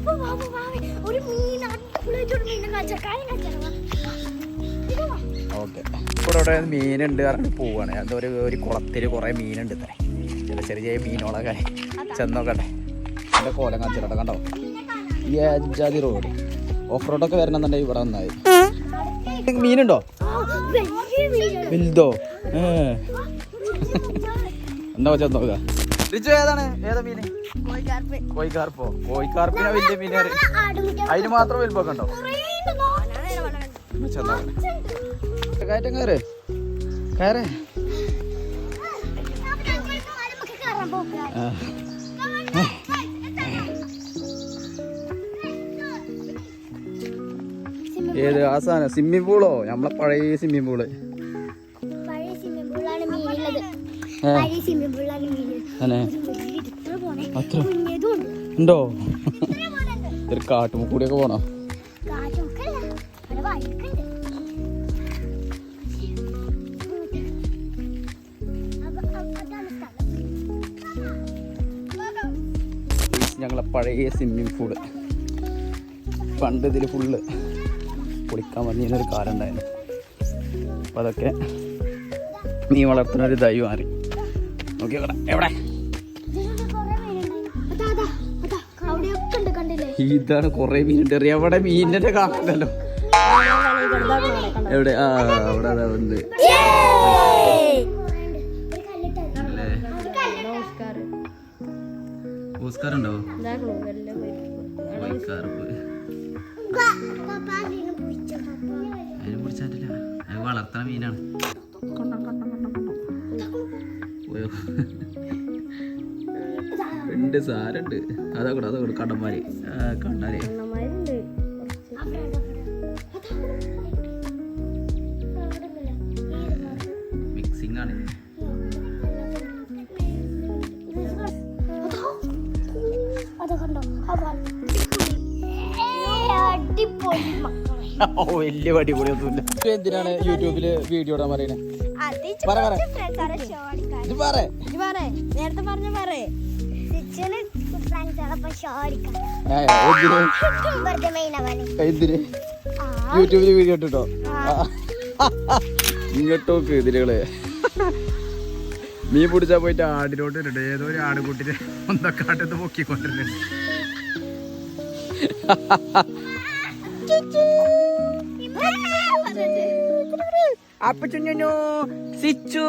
അപ്പൊ വാ, വാ, വാ. ഒരു മീൻ അടിപൊളിയായിട്ട് ഒരു മീനെ കാണിച്ചാ കാര്യം കാണിച്ചാ ഇത് വാ. ഓക്കെ. ഇവിടെ ഇവിടെ മീനുണ്ട് പറഞ്ഞിട്ട് പോവാണ്. എന്താ ഒരു ഒരു കുളത്തിൽ കുറേ മീനുണ്ട് ഇത്ര. ചെറിയ ചെറിയ മീനുകളൊക്കെ ചെന്നോക്കട്ടെ. എന്റെ കോലം കാണിച്ചിട്ടോ കണ്ടോ? ഈ അജാതി റോഡ്. ഓഫ് റോഡൊക്കെ വരണമെന്നുണ്ടെങ്കിൽ ഇവിടെ വന്നായി മീനുണ്ടോ? വലുതോ? എന്താ വെച്ചാൽ നോക്കുക റിച്ചു ഏതാണ്? ഏതാ മീന്? കോയിക്കാർപ്പോ കോയിക്കാർപ്പിനെ വലിയ മീൻ ആ, ആടുമുറ്റം അതിന് മാത്രം വലുപ്പൊക്കെ ഉണ്ടോ? കയറ്റം കയറ്. കയറേ. ഏത് ആ സാധനം? സ്വിമ്മിംഗ് പൂളോ? നമ്മളെ പഴയ സ്വിമ്മിംഗ് പൂൾ. വഴിക്കുണ്ട് അപ്പൊ അപ്പൊ അതാണ് സ്ഥലം ഞങ്ങളെ പഴയ സ്വിമ്മിംഗ് പൂൾ പണ്ട് ഇതിൽ ഫുള്ള് കുളിക്കാൻ വന്നിരുന്നൊരു കാലം ഉണ്ടായിരുന്നു. അപ്പം അതൊക്കെ നീ വളർത്തുന്ന ഒരു ദൈവം മാറി എവിടെ? ഇതാണ് കൊറേ മീനുണ്ട്. എവിടെ മീനിന്റെ കാണുന്നല്ലോ എവിടെ? ആ അവിടെ ഉണ്ട്. ഉണ്ടോ അതിനെ പിടിച്ചാറ്റില്ല അത് വളർത്തണ മീനാണ്. പോയോ? ഉണ്ട് സാരുണ്ട്. അതാ കൂടെ അതാ കൂടെ കണ്ടന്മാര് കണ്ടാലേ മിക്സിംഗ് ആണ് അടിപൊളി വലിയ അടിപൊളിയൊന്നുമില്ല. എന്തിനാണ് യൂട്യൂബിൽ വീഡിയോ ഇടാൻ പറയുന്നത് പറ, പറ. ഇത് പറ. നേരത്തെ പറഞ്ഞ യൂട്യൂബിൽ വീഡിയോ ഇട്ടോ ഇങ്ങോട്ട് നോക്ക് ഇതിലുകൾ. മീൻ പിടിച്ചാ പോയിട്ട് ആടിലോട്ട് ഇട്ടിട്ട് ഏതോ ഒരു ആടുകുട്ടിനെ 쭈쭈쭈 하는데 아빠 쭈뇨뇨 씨쭈